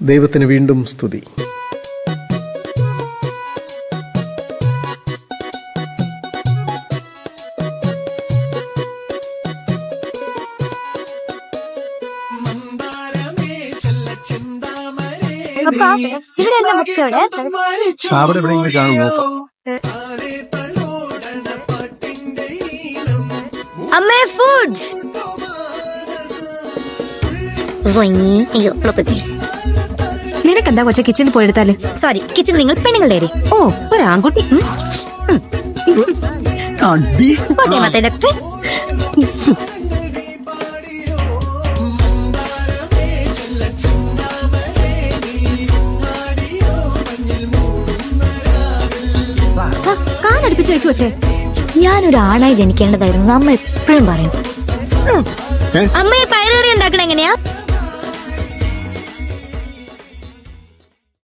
ദൈവത്തിന് വീണ്ടും സ്തുതി. അപ്പാ ഇവിടെ എല്ലാം മുഖ്യോടെ അവിടെ എവിടെയെങ്കിലും കാണും നോക്കാം. അമ്മേ ഫുഡ്സ് അയ്യോ നിനക്കെന്താ കൊച്ചെ കിച്ചണിൽ പോയെടുത്താൽ? സോറി കിച്ചൺ നിങ്ങൾ പെണ്ണുങ്ങളുടെ അരി. ഓ മത്തേ ഡോക്ടർ കാലടുപ്പിച്ച് വെക്കു കൊച്ചേ. ഞാനൊരു ആണായി ജനിക്കേണ്ടതായിരുന്നു. അമ്മ എപ്പോഴും പറയും. അമ്മയെ പയറേറി ഉണ്ടാക്കണ എങ്ങനെയാ?